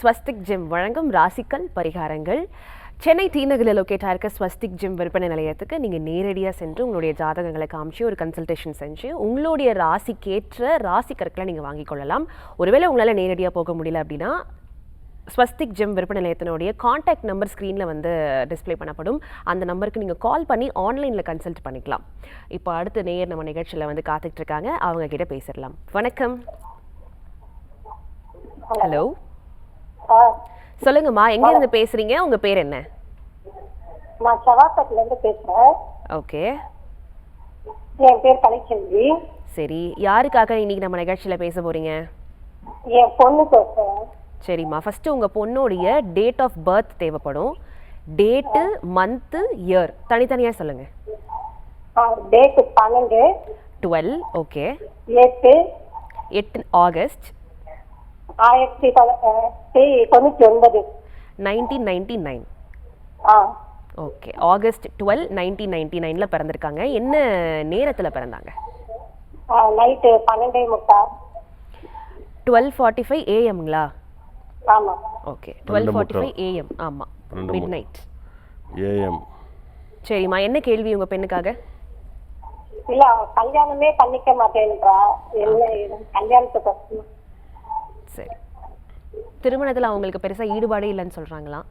Swastik gym வழங்கும் ராசிக்கல் பரிகாரங்கள். Chennai D நகரில் லொக்கேட் ஆயிருக்க ஸ்வஸ்திக் ஜிம் விற்பனை நிலையத்துக்கு நீங்கள் நேரடியாக சென்று உங்களுடைய ஜாதகங்களை காமிச்சு ஒரு கன்சல்டேஷன் செஞ்சு உங்களுடைய ராசிக்கேற்ற ராசி கற்களை நீங்கள் வாங்கிக் கொள்ளலாம். ஒருவேளை உங்களால் நேரடியாக போக முடியல அப்படின்னா ஸ்வஸ்திக் ஜிம் விற்பனை நிலையத்தினுடைய காண்டாக்ட் நம்பர் ஸ்க்ரீனில் வந்து டிஸ்ப்ளே பண்ணப்படும். அந்த நம்பருக்கு நீங்கள் கால் பண்ணி ஆன்லைனில் கன்சல்ட் பண்ணிக்கலாம். இப்போ அடுத்த நேயர் நம்ம நிகழ்ச்சியில் வந்து காத்துட்ருக்காங்க அவங்க கிட்ட பேசிடலாம். வணக்கம். ஹலோ. சொல்லுங்கம்மா எங்க இருந்து பேசுறீங்க? உங்க பேர் என்ன? நான் செவாப்பேட்டில இருந்து பேசுறேன். ஓகே. என் பேர் கலைச்செல்வி. சரி யாருக்காக இன்னைக்கு நம்ம நிகழ்ச்சியில பேச போறீங்க? என் பொண்ணு பேசுறேன் சரிம்மா ஃபர்ஸ்ட் உங்க பொண்ணுடைய டேட் ஆஃப் பர்த் தேவைப்படும். டேட்டு மந்த்து இயர் தனித்தனியா சொல்லுங்க. டேட்டு பன்னெண்டு. டுவெல் ஓகே எட்டு. எட்டு ஆகஸ்ட் ஆயிரத்தி தொண்ணூத்தி ஒன்பது. Nineteen ninety nine. ஆ. Okay. August twelve nineteen ninety நைனில் பிறந்திருக்காங்க. என்ன நேரத்தில் பிறந்தாங்க? நைட்டு பன்னெண்டே முக்கா. டுவெல் ஃபார்ட்டி ஃபைவ் ஏஎம்ங்களா? ஆமா. Okay. Twelve forty. Five AM. ஆமாம் மிட். Night AM. சரிம்மா. என்ன கேள்வி உங்கள் பெண்ணுக்காக? இல்ல கல்யாணமே பண்ணிக்க மாட்டேன்றா. என்ன இது? சரி. திருமணத்தில் அவங்களுக்கு பெருசாக ஈடுபாடே இல்லைன்னு சொல்கிறாங்களாம்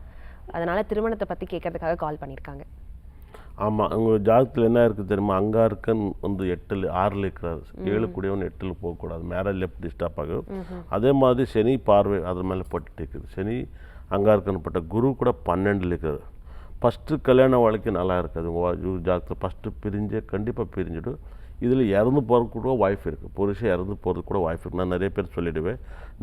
அதனால் திருமணத்தை பற்றி கேட்கறதுக்காக கால் பண்ணியிருக்காங்க. ஆமாம் உங்கள் ஜாதகத்தில் என்ன இருக்குது தெரியுமா? அங்கார்க்கன் வந்து எட்டில் ஆறில் இருக்கிறார். ஏழு கூடியவன் எட்டில் போகக்கூடாது. மேரேஜ் லெஃப்ட் டிஸ்டர்ப் ஆகும் அதே மாதிரி சனி பார்வை அது மேலே பட்டுட்டு இருக்குது. சனி அங்கார்க்கன் பட்ட குரு கூட பன்னெண்டில் இருக்கிறார். ஃபஸ்ட்டு கல்யாண வாழ்க்கை நல்லா இருக்காது. உங்கள் ஜாதகத்தில் ஃபஸ்ட்டு பிரிஞ்சு கண்டிப்பாக பிரிஞ்சிடும் இதில் இறந்து போகிறதுக்கு கூட வாய்ப்பு இருக்குது புருஷன் இறந்து போகிறதுக்கு கூட வாய்ப்பு இருக்குது நான் நிறைய பேர் சொல்லிவிடுவேன்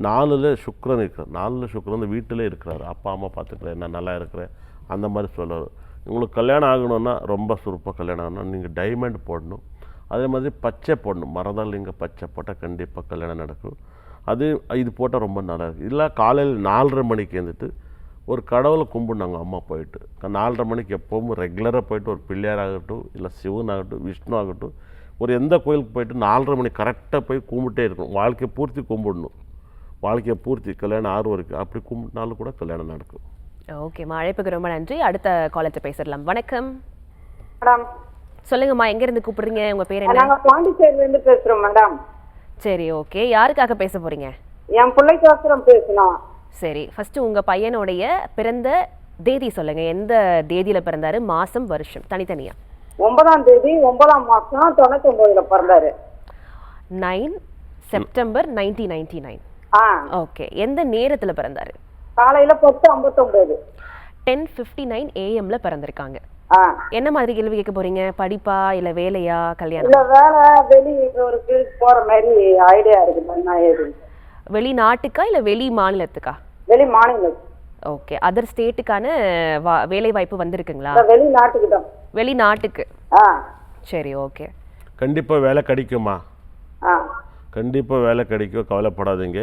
நாலில் சுக்கிரன் இருக்கிறார் நாலில் சுக்கரன் வீட்டிலே இருக்கிறார். அப்பா அம்மா பார்த்துக்கிறேன். நான் நல்லா இருக்கிறேன். அந்த மாதிரி சொல்லுவார். உங்களுக்கு கல்யாணம் ஆகணும்னா ரொம்ப சுருப்பாக கல்யாணம் ஆகணும். நீங்கள் டைமண்ட் போடணும். அதே மாதிரி பச்சை போடணும். மரதலிங்க பச்சை போட்டால் கண்டிப்பாக கல்யாணம் நடக்கும். அது இது போட்டால் ரொம்ப நல்லா இருக்குது இல்லை காலையில் நாலரை மணிக்கு எழுந்துட்டு ஒரு கடவுளை கும்பிடுனாங்க அம்மா போயிட்டு. நாலரை மணிக்கு எப்பவும் ரெகுலராக போயிட்டு ஒரு பிள்ளையார் ஆகட்டும் இல்லை சிவன் ஆகட்டும் விஷ்ணு ஆகட்டும் ஒரு எந்த கோயிலுக்கு போயிட்டு நாலரை மணி கரெக்டாக போய் கும்பிட்டே இருக்கணும். வாழ்க்கையை பூர்த்தி கும்பிடணும். வாழ்க்கையை பூர்த்தி கல்யாணம் ஆறு வரைக்கும் அப்படி கும்பிட்னாலும் கூட கல்யாணம் நடக்கும். ஓகேம்மா அழைப்புக்கு ரொம்ப நன்றி. அடுத்த காலத்தை பேசிடலாம். வணக்கம். மேடம். சொல்லுங்கம்மா எங்கேருந்து கூப்பிடுறீங்க? உங்கள் பேர் என்ன? நாங்க பாண்டிச்சேரில இருந்து பேசுறோம் மேடம். சரி ஓகே யாருக்காக பேச போகிறீங்க என் பிள்ளைக்கோசரம் பேசணும். சரி ஃபஸ்ட்டு உங்கள் பையனுடைய பிறந்த தேதி சொல்லுங்கள் எந்த தேதியில் பிறந்தாரு? மாதம் வருஷம் தனித்தனியாக ஒன்பதாம் தேதி ஒன்பதாம் மாசம் தொண்ணூத்தி ஒன்பதுல பிறந்தாரு. Nine September nineteen ninety nine. ஆ. ஓகே எந்த நேரத்தில் பிறந்தாரு? காலையில பத்து ஐம்பத்தொன்பது டென் ஃபிஃப்டி நைன் ஏஎம்ல பிறந்திருக்காங்க. என்ன மாதிரி கேள்வி கேட்க போறீங்க? படிப்பா இல்லை வேலையா கல்யாணம்? இல்ல வேலை வெளி ஒரு கீழ் போற மாதிரி ஐடியா இருக்கு வெளிநாட்டுக்கா இல்லை வெளி மாநிலத்துக்கா? வெளி மாநிலம். ஓகே அதர் ஸ்டேட்டுக்கான வா வேலை வாய்ப்பு வந்திருக்குங்களா வெளிநாட்டுக்கு தான். வெளிநாட்டுக்கு. சரி ஓகே கண்டிப்பாக வேலை கிடைக்குமா? ஆ. கண்டிப்பாக வேலை கிடைக்கும் கவலைப்படாதீங்க.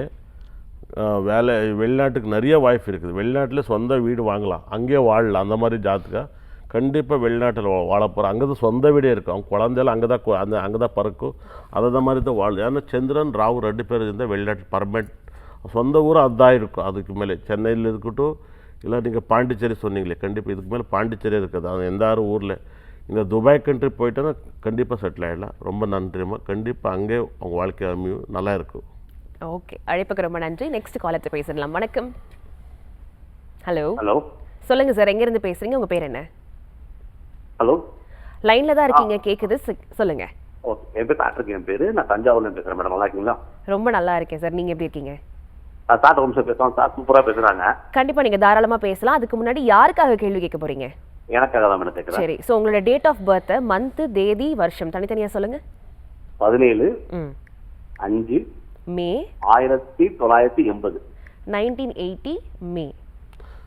வேலை வெளிநாட்டுக்கு நிறைய வாய்ப்பு இருக்குது. வெளிநாட்டில் சொந்த வீடு வாங்கலாம் அங்கேயே வாழலாம். அந்த மாதிரி ஜாத்துக்கா? கண்டிப்பாக வெளிநாட்டில் வா- வாழ போகிறோம் அங்கே தான் சொந்த வீடே இருக்கும். அவங்க குழந்தையில அங்கே தான் அந்த அங்கே தான் பிறக்கும். அதை மாதிரி தான் வாழும் ஏன்னா சந்திரன் ராகு ரெண்டு பேர் இருந்தால் வெளிநாட்டு பர்மனெண்ட் சொந்த ஊர் அதுதான் இருக்கும். அதுக்கு மேலே சென்னையில் இருக்கட்டும் இல்லை நீங்கள் பாண்டிச்சேரி சொன்னீங்களே கண்டிப்பாக இதுக்கு மேலே பாண்டிச்சேரி இருக்குது. அது எந்த ஆறு ஊரில். இந்த துபாய் கண்ட்ரி போயிட்டோன்னா கண்டிப்பாக செட்டில் ஆகிடலாம் ரொம்ப நன்றிம்மா கண்டிப்பாக அங்கே அவங்க வாழ்க்கை அமையும். நல்லா இருக்கும். ஓகே. அழைப்புக்கு ரொம்ப நன்றி. நெக்ஸ்ட் காலத்தை பேசிடலாம். வணக்கம். ஹலோ ஹலோ சொல்லுங்க சார் எங்கேருந்து பேசுறீங்க? உங்க பேர் என்ன? ஹலோ? லைன்ல தான் இருக்கீங்க கேக்குது சி- சொல்லுங்க. ஓகே என் பேர் பேட்ரிக் என் பேர்? நான் தஞ்சாவூர்ல பேசுறேன் மேடம் நல்லா இருக்கீங்களா? ரொம்ப நல்லா இருக்கேன் சார் நீங்க எப்படி இருக்கீங்க? சார் வம்சம் பேசுறோம் சார் சூப்பரா பேசுறாங்க. கண்டிப்பா நீங்க தாராளமா பேசலாம். அதுக்கு முன்னாடி யாருக்காக கேள்வி கேட்க போறீங்க? எனக்காக தான் மேடம் கேட்குறேன். சரி ஸோ உங்களோட டேட் ஆஃப் பர்த் மந்த் தேதி வருஷம் தனித்தனியா சொல்லுங்க. பதினேழு ம். அஞ்சு மே. ஆயிரத்தி தொள்ளாயிரத்தி எண்பது. Nineteen eighty May.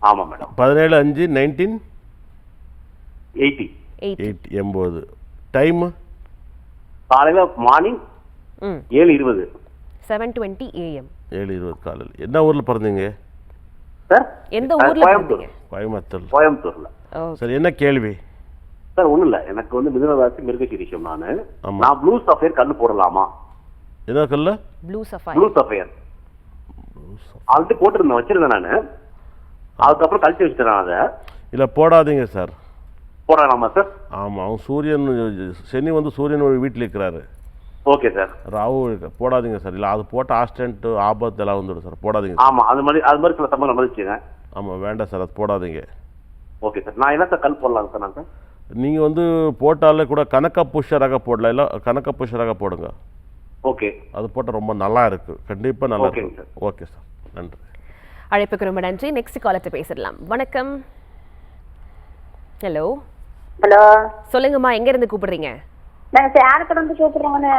ஆமா மேடம் பதினேழு அஞ்சு நைன்டீன் எயிட்டி எயிட். எண்பது. டைமு காலையில மார்னிங் ஏழு இருபது. செவன் டுவெண்ட்டி ஏஎம் ஏழு இருபது காலையில். என்ன ஊரில் பிறந்தீங்க? சார் எந்த ஊர்ல கோயம்புத்தூர். பிறந்தீங்க? கோயம்புத்தூர் கோயம்புத்தூர்ல. சரி என்ன கேள்வி? சார் ஒண்ணும் இல்ல. எனக்கு வந்து மிதுனராசி மிருகசீரிஷம் நானு. நான் ப்ளூ சஃபேர் கண்ணு போடலாமா? என்ன கல்ல? Blue sapphire blue sapphire already போட்டிருந்தேன் வச்சிருந்தேன் நான். அதுக்கப்புறம் கழிச்சு வச்சுட்டேன் நான் அதை. இல்லை போடாதீங்க சார். போடலாமா சார் ஆமாம் அவன் சூரியன் சனி வந்து சூரியன் வீட்டில் இருக்கிறாரு. Okay sir Rahu. போடாதீங்க சார் இல்லை அது போட்ட ஆக்சிடென்ட்டு ஆபத்து எல்லாம் வந்துடும் சார் போடாதீங்க சார் ஆமா அது மாதிரி அது மாதிரி சில சம்பவம் நடந்துச்சுங்க ஆமாம் வேண்டாம் சார் அது போடாதீங்க. ஓகே சார் நான் என்ன சார் கல் போடலாங்க சார் நான் சார் நீங்கள் வந்து போட்டாலே கூட கனக்க புஷ்யராக போடலாம் இல்லை கனக்க புஷ்யராக போடுங்க. ஓகே. அது போட்டால் ரொம்ப நல்லா இருக்கு. கண்டிப்பாக நல்லா இருக்கு. ஓகே சார் நன்றி. அழைப்புக்கு ரொம்ப நன்றி. நெக்ஸ்ட் காலத்தை பேசிடலாம். வணக்கம். Hello hello. சொல்லுங்கம்மா எங்க இருந்து கூப்பிடுறீங்க? நாங்க சேலத்துல இருந்து கூப்பிடுறோங்கண்ணே?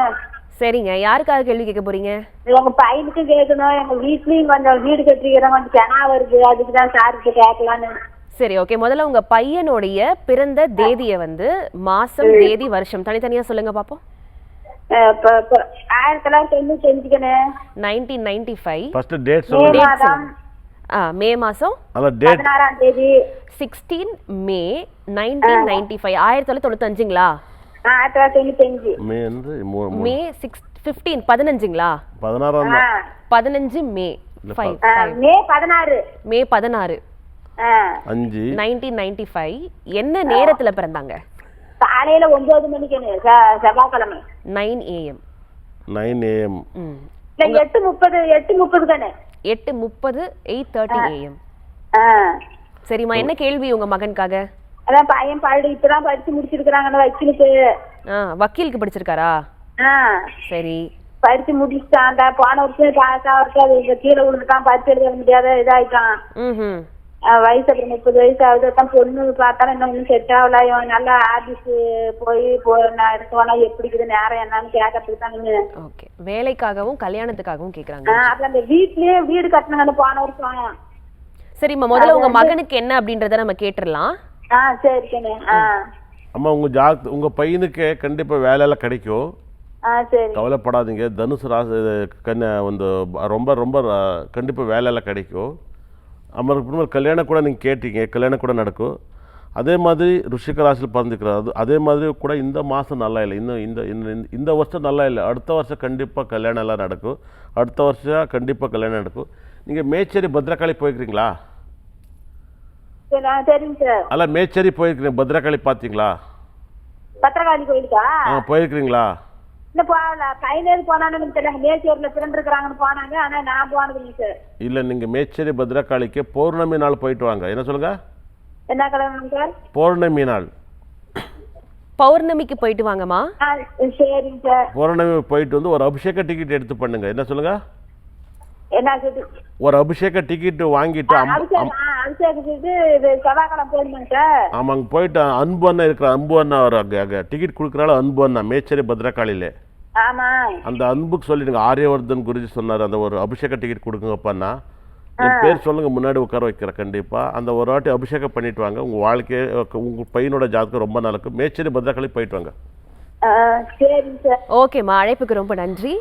சரிங்க யாருக்காக கேள்வி கேட்க போறீங்க? எங்க பையனுக்கு கேட்கணும் எங்க வீட்லயும் கொஞ்சம் வீடு கட்டிக்கிறோம் கொஞ்சம் கிணா வருது அதுக்கு தான் சாருக்கு கேட்கலான்னு. சரி ஓகே முதல்ல உங்க பையனுடைய பிறந்த தேதியை வந்து மாசம் தேதி வருஷம் தனித்தனியா சொல்லுங்க பாப்போம். ஆயிரத்தி தொள்ளாயிரத்தி தொண்ணூத்தி அஞ்சுக்கண்ணே. Nineteen ninety five. First date சொல்லுங்க. மே டேட் பதினாறாம் தேதி. Sixteen May nineteen ninety five ஆயிரத்தி தொள்ளாயிரத்தி தொண்ணூத்தஞ்சுங்களா மே சிக்ஸ் ஃபிஃப்டீன் பதினஞ்சுங்களா? பதினாறாம் பதினஞ்சு மே. மே பதினாறு. மே பதினாறு. அஞ்சு. நைன்டீன் நைன்டி ஃபைவ் என்ன நேரத்துல பிறந்தாங்க? காலையில ஒன்பது மணிக்குன்னு செ- செவ்வாய்க்கிழமை. நைன் ஏஎம் நைன் ஏஎம் எட்டு முப்பது எட்டு முப்பது தானே? எட்டு முப்பது எயிட் தேர்ட்டி ஏஎம் சரிம்மா என்ன கேள்வி உங்க மகனுக்காக அதான் பையன் படி இப்பதான் படிச்சு முடிச்சிருக்கிறாங்கன்னு வக்கீலுக்கு. ஆ வக்கீலுக்கு படிச்சிருக்காரா? சரி. படிச்சு முடிச்சுட்டான் போன வருஷம் பாஸ் ஆகிறதுக்கு கீழே விழுந்துட்டான். பரிசு எழுத முடியாத இதாயிட்டான். வயசு அப்புறம் முப்பது வயசு ஆகுது பொண்ணு பார்த்தாலும் இன்னும் ஒன்றும் செட் ஆகல. இவன் நல்லா ஆபீஸு போய் போ எப்படி இருக்குது நேரம் என்னன்னு கேட்கறதுக்கு தான் வேலைக்காகவும் கல்யாணத்துக்காகவும் கேக்குறாங்க. ஆ, அப்புறம் அந்த வீட்லயே வீடு கட்டணுங்கன்னு போன வருஷம் சரிம்மா முதல்ல உங்க மகனுக்கு என்ன அப்படின்றத நம்ம கேட்டுடலாம். ஆ சரி சரிங்க ஆ. அம்மா உங்கள் ஜா உங்கள் பையனுக்கு கண்டிப்பா வேலையெல்லாம் கிடைக்கும். ஆ சரி. கவலைப்படாதீங்க. தனுசு ராசி கண்ண வந்து ரொம்ப ரொம்ப கண்டிப்பா வேலையெல்லாம் கிடைக்கும். அப்புறமா கல்யாணம் கூட நீங்கள் கேட்டீங்க கல்யாணம் கூட நடக்கும். அதே மாதிரி ருஷிக ராசியில் பிறந்துக்கிறார் அது அதே மாதிரி கூட இந்த மாதம் நல்லா இல்லை. இன்னும் இந்த இந்த- இந்த வருஷம் நல்லா இல்லை. அடுத்த வருஷம் கண்டிப்பாக கல்யாணம் எல்லாம் நடக்கும். அடுத்த வருஷம் கண்டிப்பாக கல்யாணம் நடக்கும். நீங்கள் மேச்சேரி பத்ரகாளி போயிருக்கிறீங்களா? அல்ல மேச்சேரி போயிருக்கிறீங்க. பத்ரகாளி பார்த்தீங்களா? பத்திரகாளி கோயிலுக்கா? இன்னும் போகல கையிலேருந்து போனான்னு தெரியல மேச்சூர்ல பிறந்து இருக்கிறாங்கன்னு போனாங்க. ஆனா நான் சார் இல்லை நீங்கள் மேச்சேரி பத்ரகாளிக்கு பௌர்ணமி நாள் போயிட்டு வாங்க. என்ன சொல்லுங்கள் என்ன கிழமைங்க சார் பௌர்ணமி நாள். பௌர்ணமிக்கு போயிட்டு வாங்கம்மா. சரிங்க சார் பௌர்ணமி போயிட்டு வந்து ஒரு அபிஷேக டிக்கெட் எடுத்து பண்ணுங்க. என்ன சொல்லுங்க? என்ன ஒரு அபிஷேக டிக்கெட் வாங்கிட்டு ஆமாங்க போயிட்டு அன்பு அண்ணா இருக்கிற அன்பு அண்ணா ஒரு அங்கே டிக்கெட் கொடுக்குறாள் அன்பு அண்ணா மேச்சேரி பத்ரகாளியில ஆமா. அந்த அன்புக்கு சொல்லிடுங்க ஆரியவர்தன் குருஜி சொன்னார் அந்த ஒரு அபிஷேக டிக்கெட் கொடுங்கப்பாண்ணா என் பேர் சொல்லுங்க முன்னாடி உட்கார வைக்கிறேன் கண்டிப்பா. அந்த ஒரு வாட்டி அபிஷேகம் பண்ணிட்டு வாங்க. உங்க வாழ்க்கையே உங்க பையனோட ஜாதகம் ரொம்ப நல்லா இருக்கும் மேச்சேரி பத்ரகாளி போயிட்டு வாங்க. ஓகேம்மா அழைப்புக்கு ரொம்ப நன்றி.